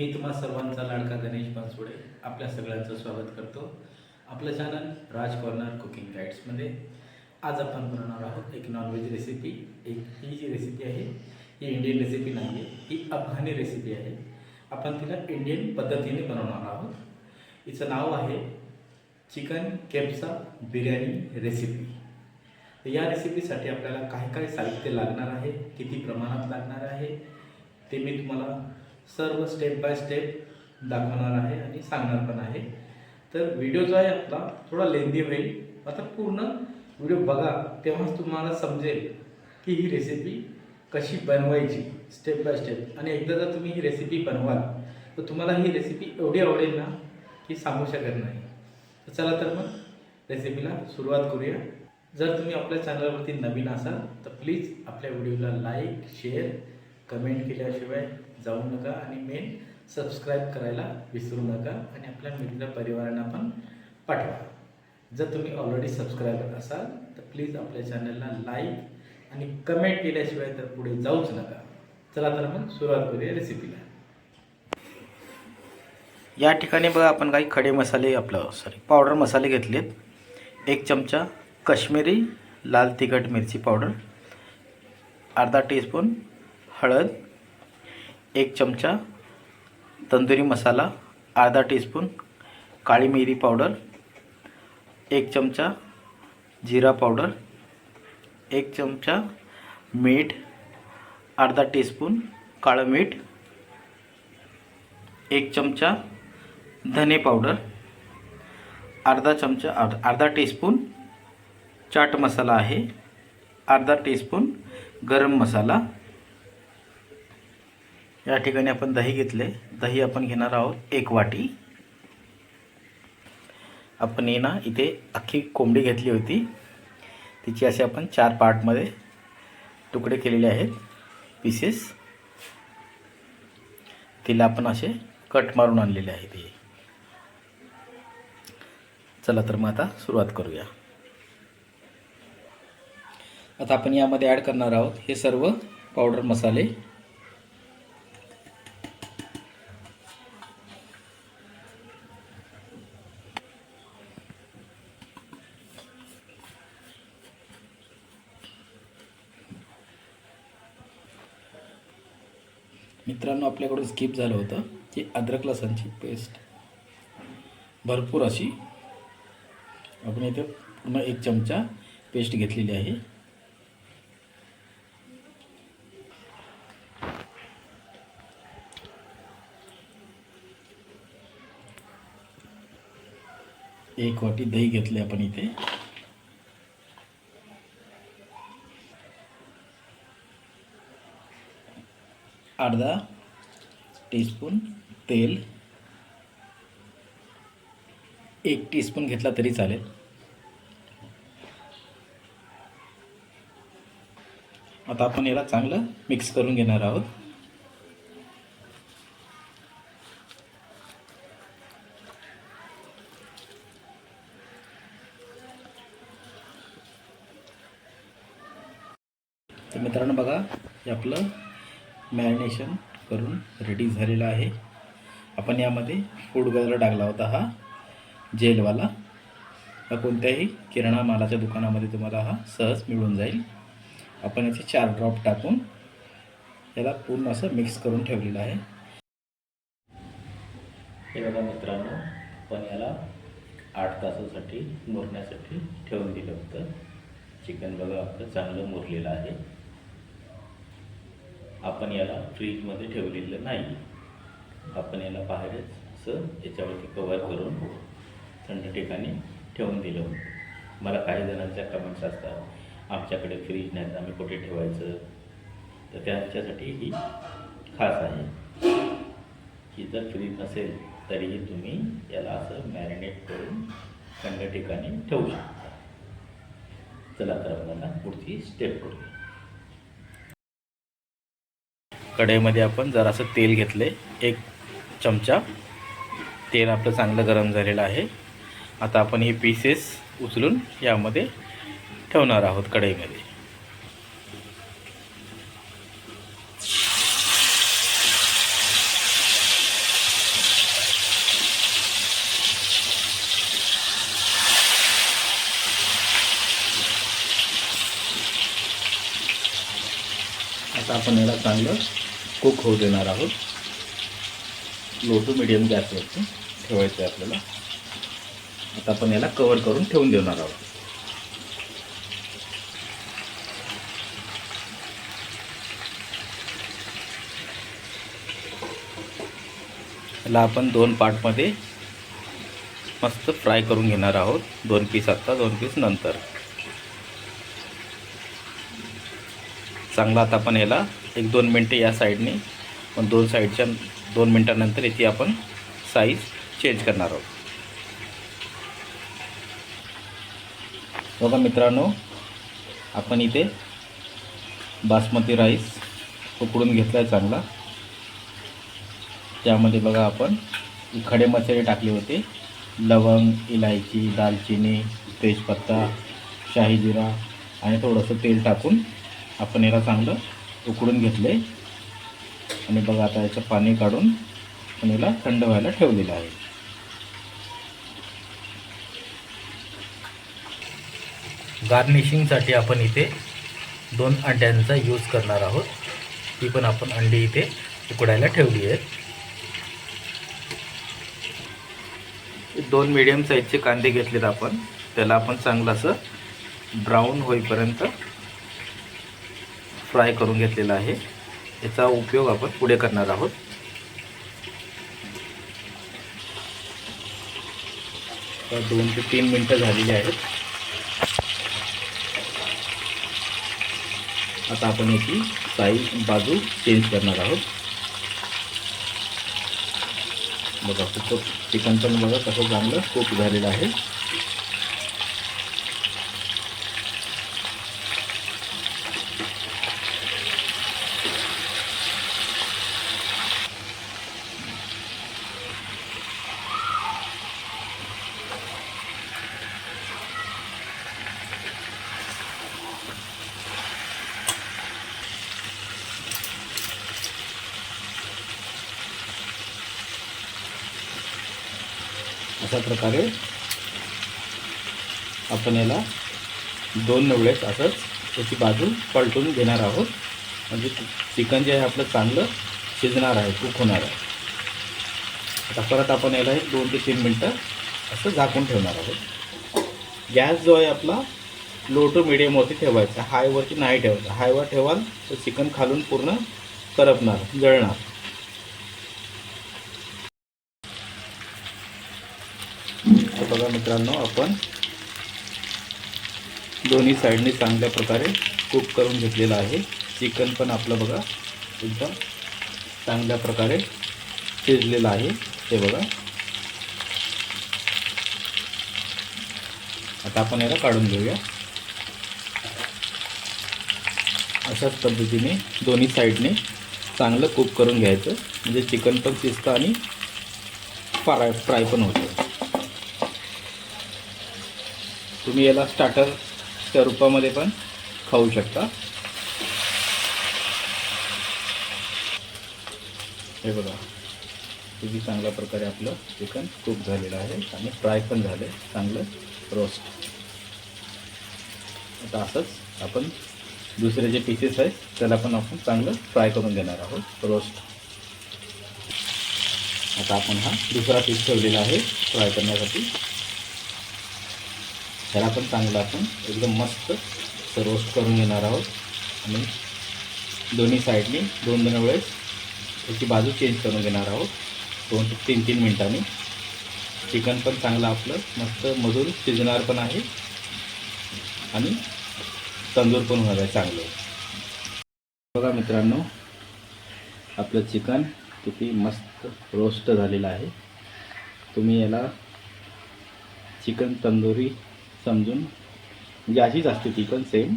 मी तुम्हा सर्वांचा लाडका गणेश बांसुडे आपल्या सगळ्यांचं स्वागत करतो. आपलं चॅनल राज कॉर्नर कुकिंग गाईड्समध्ये आज आपण बनवणार आहोत एक नॉनव्हेज रेसिपी एक ही जी रेसिपी आहे ही इंडियन रेसिपी नाही आहे ही अफगाणी रेसिपी आहे. आपण तिला इंडियन पद्धतीने बनवणार आहोत. हिचं नाव आहे चिकन केप्सा बिर्याणी रेसिपी तर या रेसिपीसाठी आपल्याला काय काय साहित्य लागणार आहे किती प्रमाणात लागणार आहे ते मी तुम्हाला सर्व स्टेप बाय स्टेप दाखवणार आहे आणि सांगणार पण आहे. तर व्हिडिओ जो आहे आपला थोडा लेंदी होईल. आता पूर्ण व्हिडिओ बघा तेव्हाच तुम्हाला समजेल की ही रेसिपी कशी बनवायची स्टेप बाय स्टेप आणि एकदा जर तुम्ही ही रेसिपी बनवाल तर तुम्हाला ही रेसिपी एवढी आवडेल ना की सांगू शकत नाही. तर चला तर मग रेसिपीला सुरुवात करूया. जर तुम्ही आपल्या चॅनलवरती नवीन असाल तर प्लीज आपल्या व्हिडिओला लाईक शेअर कमेंट केल्याशिवाय जाऊ नका आणि मेन सबस्क्राईब करायला विसरू नका आणि आपल्या मित्र परिवारांना पण पाठवा. जर तुम्ही ऑलरेडी सबस्क्रायबर असाल तर प्लीज आपल्या चॅनलला लाईक आणि कमेंट केल्याशिवाय तर पुढे जाऊच नका. चला तर मग सुरुवात करूया रेसिपीला या ठिकाणी बघा आपण काही खडे मसाले आपलं सॉरी पावडर मसाले घेतलेत. एक चमचा कश्मीरी लाल तिखट मिरची पावडर अर्धा टीस्पून हळद एक चमचा तंदुरी मसाला अर्धा टीस्पून काळी मिरी पावडर एक चमचा जिरा पावडर एक चमचा मीठ अर्धा टीस्पून काळं मीठ एक चमचा धने पावडर अर्धा चमचा अर्धा अर्धा टीस्पून चाट मसाला आहे अर्धा टीस्पून गरम मसाला या ठिकाणी आपण दही घेतले. दही आपण घेणार आहोत एक वाटी. आपण ये ना इथे अख्खी कोंबडी घेतली होती. तिची असे आपण चार पार्टमध्ये तुकडे केलेले आहेत पीसेस तिला आपण असे कट मारून आणलेले आहेत हे. चला तर मग आता सुरुवात करूया. आता आपण यामध्ये ॲड करणार आहोत हे सर्व पावडर मसाले. आपल्याकडून स्किप झालं होतं की अद्रक लसणची पेस्ट भरपूर अशी आपण इथे पूर्ण एक चमचा पेस्ट घेतलेली आहे. एक वाटी दही घेतले आपण इथे. अर्धा टीस्पून तेल. एक टीस्पून घेतला तरी चालेल. आता आपण याला चांगलं मिक्स करून घेणार आहोत. तर मित्रांनो बघा हे आपलं मॅरिनेशन करून रेडी झालेला आहे. आपण यामध्ये फूड कलर टाकला होता हा. जेलवाला. हा कोणत्याही किराणा मालाच्या दुकानामध्ये तुम्हाला हा सहज मिळून जाईल. आपण याचे चार ड्रॉप टाकून याला पूर्ण असं मिक्स करून ठेवलेलं आहे. हे बघा मित्रांनो पण याला आठ तासासाठी मुरण्यासाठी ठेवून दिलं होतं. चिकन बघा आपलं चांगलं मुरलेलं आहे. आपण याला फ्रीजमध्ये ठेवलेलं नाही. आपण याला बाहेरच असं याच्यावरती कवर करून थंड ठिकाणी ठेवून दिलं. होतं मला काही जणांच्या कमेंट्स असतात आमच्याकडे फ्रीज नाही तर आम्ही कुठे ठेवायचं? तर त्यांच्यासाठी ही खास आहे. की जर फ्रीज नसेल तरीही तुम्ही याला असं मॅरिनेट करून थंड ठिकाणी ठेवू शकता. चला तर आपल्याला पुढची स्टेप करूया कढईमध्ये आपण जरासं तेल घेतले एक चमचा. तेल आपलं चांगलं गरम झालेलं आहे. आता आपण हे पीसेस उचलून यामध्ये ठेवणार आहोत कढईमध्ये. आता आपण याला चांगलं कुक होऊ देणार आहोत. लो टू मिडियम गॅसवरती ठेवायचं आहे आपल्याला. आता आपण याला कवर करून ठेवून देणार आहोत. याला आपण दोन पार्टमध्ये मस्त फ्राय करून घेणार आहोत. दोन पीस आत्ता दोन पीस नंतर. चांगला आता आपण याला एक दोन मिनटं या साईडने पण दोन साईडच्या दोन मिनटानंतर याची आपण साईज चेंज करणार आहोत. बघा मित्रांनो आपण इथे बासमती राईस उकडून घेतला आहे चांगला. त्यामध्ये बघा आपण खडे मसाले टाकले होते. लवंग इलायची दालचिनी तेजपत्ता शाही जिरा आणि थोडंसं तेल टाकून आपण याला चांगलं उकडून घेतले. आणि बघा आता याचं पाणी काढून आपण याला थंड व्हायला ठेवलेलं आहे. गार्निशिंगसाठी आपण इथे दोन अंड्यांचा यूज करणार आहोत. ती पण आपण अंडी इथे उकडायला ठेवली आहेत. दोन मिडियम साईजचे कांदे घेतलेत आपण. त्याला आपण चांगलं असं ब्राऊन होईपर्यंत फ्राय करून घेतलेला आहे. याचा उपयोग आपण पुढे करणार आहोत. तर दोन ते तीन मिनटं झालेली आहेत. आता आपण याची साईज बाजू चेंज करणार आहोत. बघा खूप चिकन पण बघा कसं चांगलं कुक झालेलं आहे. अशा प्रकारे आपण याला दोन वेळेस असंच त्याची बाजू पलटून घेणार आहोत. म्हणजे चिकन जे आहे आपलं चांगलं शिजणार आहे कुक होणार आहे. आता परत आपण याला एक दोन ते तीन मिनटं असं झाकून ठेवणार आहोत. गॅस जो आहे आपला लो टू मिडियमवरती ठेवायचा. हायवरती नाही ठेवायचा. हायवर ठेवाल तर चिकन खालून पूर्ण करपणार जळणार. तर बघा मित्रांनो आपण दोन्ही साईडने चांगल्या प्रकारे कुक करून घेतलेलं आहे. चिकन पण आपलं बघा एकदम चांगल्या प्रकारे शिजलेलं आहे. ते बघा. आता आपण याला काढून घेऊया. अशाच पद्धतीने दोन्ही साईडने चांगलं कुक करून घ्यायचं. म्हणजे चिकन पण शिजतं आणि फ्राय फ्राय पण होतं. तुम्ही याला स्टार्टरच्या रूपामध्ये पण खाऊ शकता. हे बघा. किती चांगल्या प्रकारे आपलं चिकन कुक झालेलं आहे आणि फ्राय पण झालं आहे चांगलं रोस्ट आता असंच आपण दुसरे जे पीसेस आहेत त्याला पण आपण चांगलं फ्राय करून देणार आहोत. रोस्ट आता आपण हा दुसरा पीस ठेवलेला आहे फ्राय करण्यासाठी. ह्याला पण चांगलं आपण एकदम मस्त रोस्ट करून घेणार आहोत. आणि दोन्ही साईडनी दोन दोन वेळेस त्याची बाजू चेंज करून घेणार आहोत. दोन ते तीन तीन मिनटांनी. चिकन पण चांगलं आपलं मस्त मधून शिजणार पण आहे. आणि तंदूर पण होणार आहे चांगलं. बघा मित्रांनो आपलं चिकन किती मस्त रोस्ट झालेलं आहे. तुम्ही याला चिकन तंदुरी समजून. म्हणजे अशीच असते ती पण सेम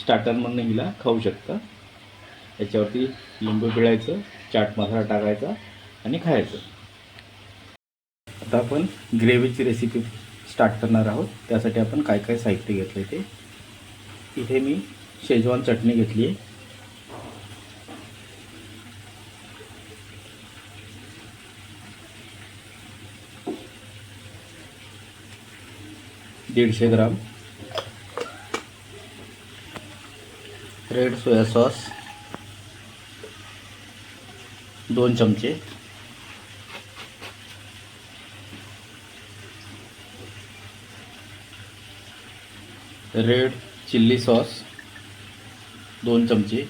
स्टार्टर म्हणून हिला खाऊ शकता. याच्यावरती लिंबू पिळायचं चाट मसाला टाकायचा आणि खायचं. आता आपण ग्रेव्हीची रेसिपी स्टार्ट करणार आहोत. त्यासाठी आपण काय काय साहित्य घेतलं ते? इथे मी शेजवान चटणी घेतली आहे दीडशे ग्राम. रेड सोया सॉस दोन चमचे. रेड चिल्ली सॉस दोन चमचे.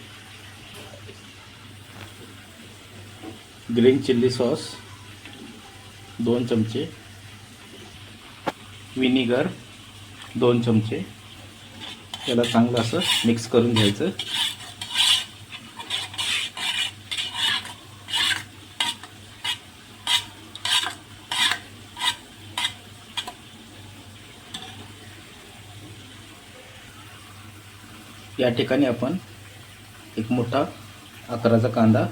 ग्रीन चिल्ली सॉस दोन चमचे. विनिगर दोन चमचे. त्याला चांगलं असं मिक्स करून घ्यायचं. या ठिकाणी आपण एक मोठा आकाराचा कांदा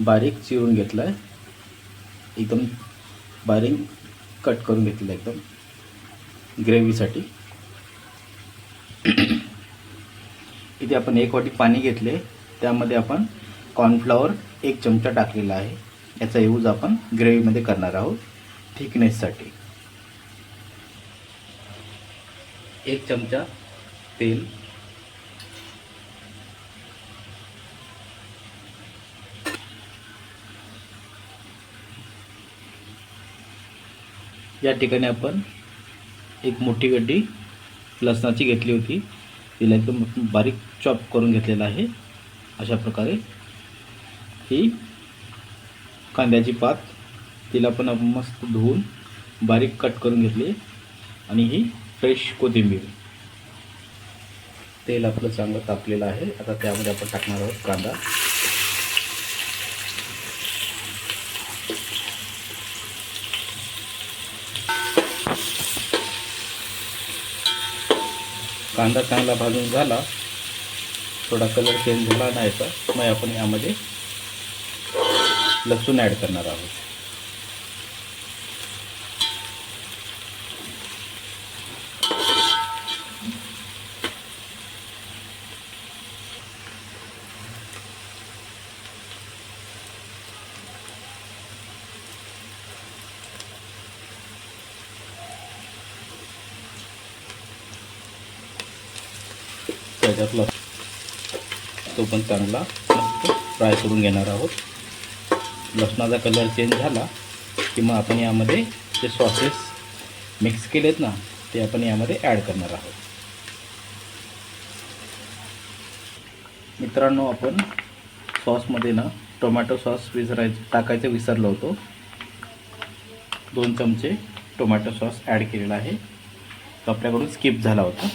बारीक चिरून घेतला आहे एकदम बारीक कट करून घेतलेला आहे एकदम ग्रेव्हीसाठी इथे आपण एक वाटी पाणी घेतले. त्यामध्ये आपण कॉर्नफ्लॉवर एक चमचा टाकलेला आहे. याचा यूज आपण ग्रेव्हीमध्ये करणार आहोत. थिकनेससाठी एक चमचा तेल. या ठिकाणी आपण एक मोठी गड्डी लसणाची घेतली होती. तिला एकदम बारीक चॉप करून घेतलेला आहे. अशा प्रकारे ही कांद्याची पात तिला पण मस्त धुवून बारीक कट करून घेतली. आणि ही फ्रेश कोथिंबीर. तेल आपलं चांगलं तापलेलं आहे. आता त्यामध्ये आपण टाकणार आहोत कांदा. कांदा चांगला भाजून झाला थोडा कलर चेंज झाला नाही तर मग आपण यामध्ये लसूण ॲड करणार आहोत. त्याच्यात तो पण चांगला फ्राय करून घेणार आहोत. लसणाचा कलर चेंज झाला की मग आपण यामध्ये जे सॉसेस मिक्स केलेत ना ते आपण यामध्ये ॲड करणार आहोत. मित्रांनो आपण सॉसमध्ये ना टोमॅटो सॉस विसरायचं टाकायचं विसरलो होतो. दोन चमचे टोमॅटो सॉस ॲड केलेला आहे. तो आपल्याकडून स्किप झाला होता.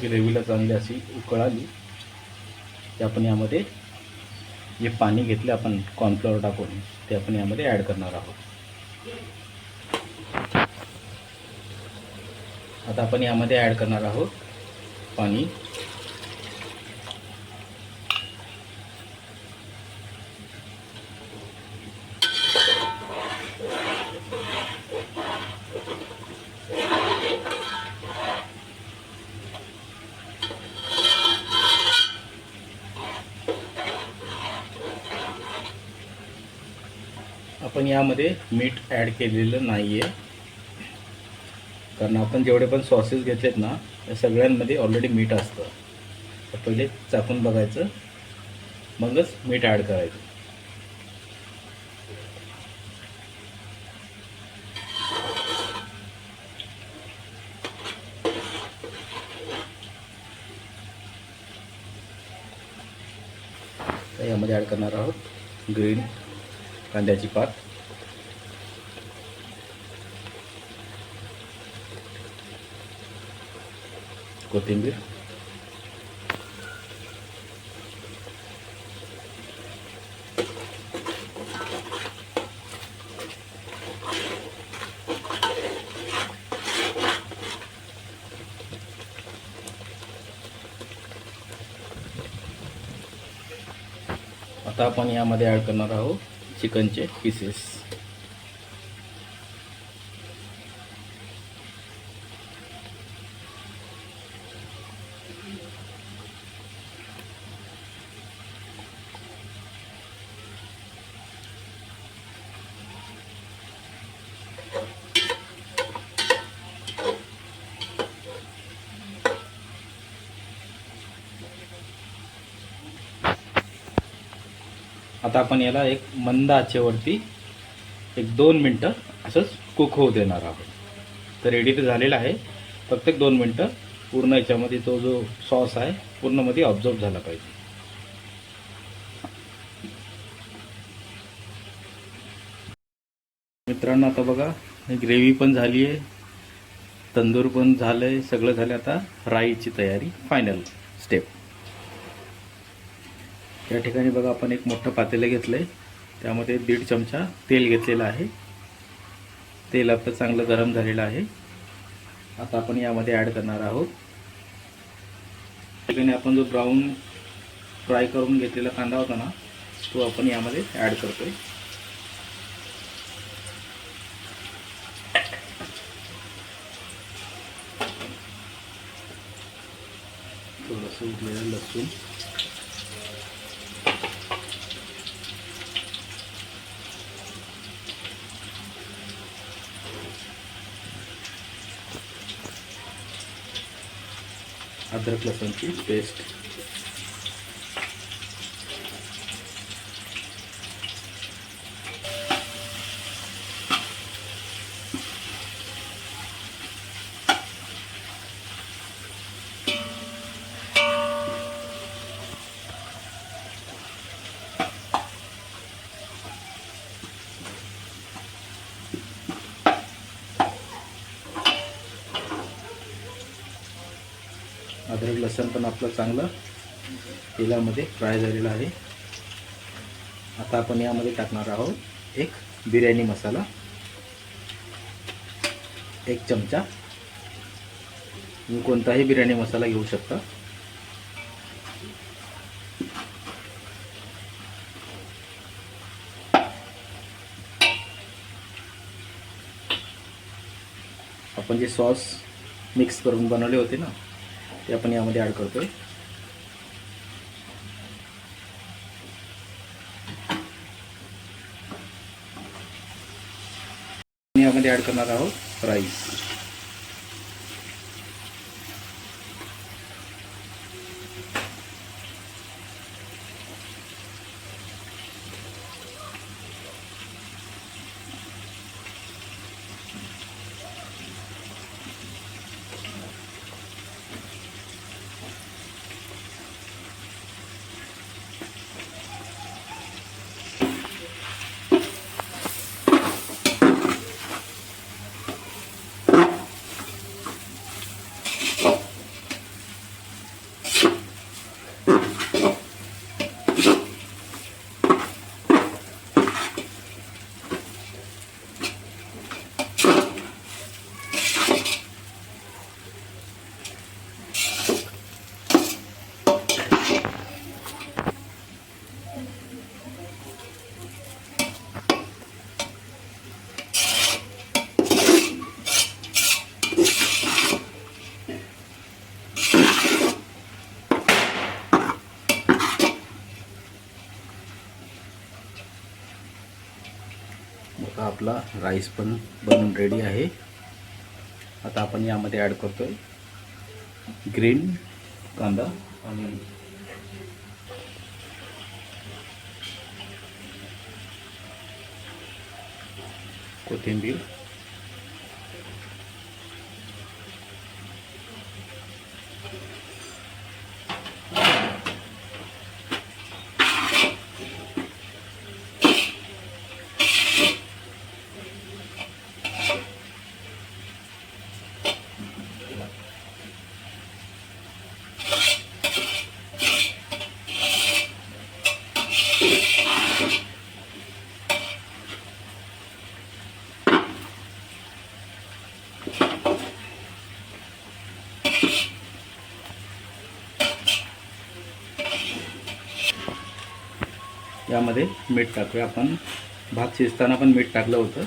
की रेवीला चांगली अशी उकळ आली आपण यामध्ये जे पाणी घेतलं आपण कॉर्नफ्लॉवर टाकून ते आपण यामध्ये ॲड करणार आहोत. आता आपण यामध्ये ॲड करणार आहोत पाणी. आपण यामध्ये मीठ ॲड केलेलं नाही आहे कारण आपण जेवढे पण सॉसेस घेतलेत ना त्या सगळ्यांमध्ये ऑलरेडी मीठ असतं. तर पहिले चाकून बघायचं. मगच मीठ ॲड करायचं. यामध्ये ॲड करणार आहोत ग्रीन कांद्याची पात. कोथिंबीर. आता आपण यामध्ये ॲड करणार आहोत चिकनचे पीसेस आता आपण याला एक मंद आचेवरती एक दोन मिनटं असंच कुक होऊ देणार आहोत. तर रेडी तर झालेला आहे. फक्त एक दोन मिनटं पूर्ण याच्यामध्ये तो जो सॉस आहे पूर्णमध्ये ऑब्झर्व झाला पाहिजे. मित्रांनो आता बघा ग्रेव्ही पण झाली आहे. तंदूर पण झालं आहे सगळं झालं आता राईची तयारी फायनल स्टेप या ठिकाणी बघा आपण एक मोठं पातेलं घेतलं आहे त्यामध्ये दीड चमचा तेल घेतलेलं आहे. तेल आपलं चांगलं गरम झालेलं आहे. आता आपण यामध्ये ॲड करणार आहोत. ठिकाणी आपण जो ब्राऊन फ्राय करून घेतलेला कांदा होता ना तो आपण यामध्ये ॲड करतोय. थोडंसं उरलेलं लसूण. अद्रक लसूणची पेस्ट तर लसण पण आपलं चांगलं तेलामध्ये फ्राय झालेलं आहे. आता आपण यामध्ये टाकणार आहोत एक बिर्याणी मसाला एक चमचा. तुम्ही कोणताही बिर्याणी मसाला घेऊ शकता. आपण जे सॉस मिक्स करून बनवले होते ना ते आपण यामध्ये ॲड करतो यामध्ये ॲड करणार आहोत राईस आता आपला राईस पण बनून रेडी आहे. आता आपण यामध्ये ॲड करतो आहे ग्रीन कांदा आणि कोथिंबीर. यामध्ये मीठ टाकूया. आपण भात शिजताना पण मीठ टाकलं होतं.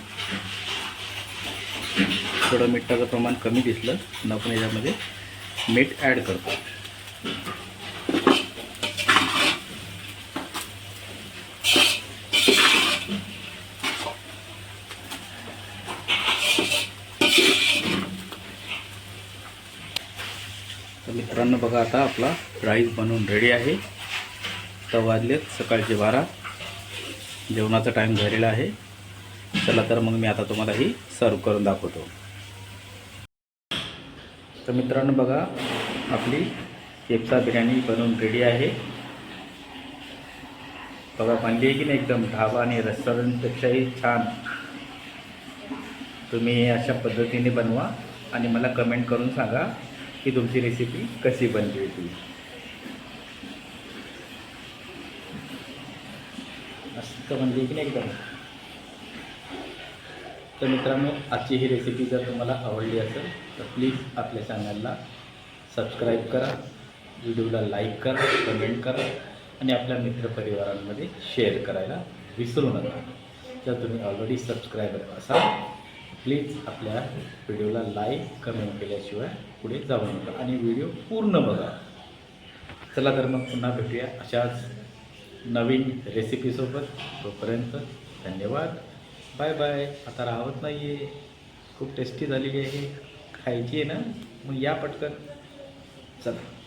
थोडं मिठाचं प्रमाण कमी दिसलं. पण आपण याच्यामध्ये मीठ ॲड करतो. तर मित्रांनो बघा आता आपला राईस बनवून रेडी आहे. तर वाजलेत सकाळचे बारा. जेवणाचा टाईम झालेला आहे. चला तर मग मी आता तुम्हाला ही सर्व करून दाखवतो. तर मित्रांनो बघा आपली केपचा बिर्याणी बनवून रेडी आहे. बघा बनली आहे की नाही एकदम ढाबा आणि रेस्टॉरंटपेक्षाही छान. तुम्ही अशा पद्धतीने बनवा आणि मला कमेंट करून सांगा की तुमची रेसिपी कशी बनली होती. मस्त बनली की नाही एकदम तर मित्रांनो आजची ही रेसिपी जर तुम्हाला आवडली असेल तर प्लीज आपल्या चॅनलला सबस्क्राईब करा व्हिडिओला लाईक करा कमेंट करा आणि आपल्या मित्रपरिवारांमध्ये शेअर करायला विसरू नका. जर तुम्ही ऑलरेडी सबस्क्रायबर असाल प्लीज आपल्या व्हिडिओला लाईक कमेंट केल्याशिवाय पुढे जाऊ नका आणि व्हिडिओ पूर्ण बघा. चला तर मग पुन्हा भेटूया अशाच नवीन रेसिपीसोबत तोपर्यंत धन्यवाद. बाय बाय आता राहत नाही आहे खूप टेस्टी झालेली आहे. खायची आहे ना? मग या पटकन. चला.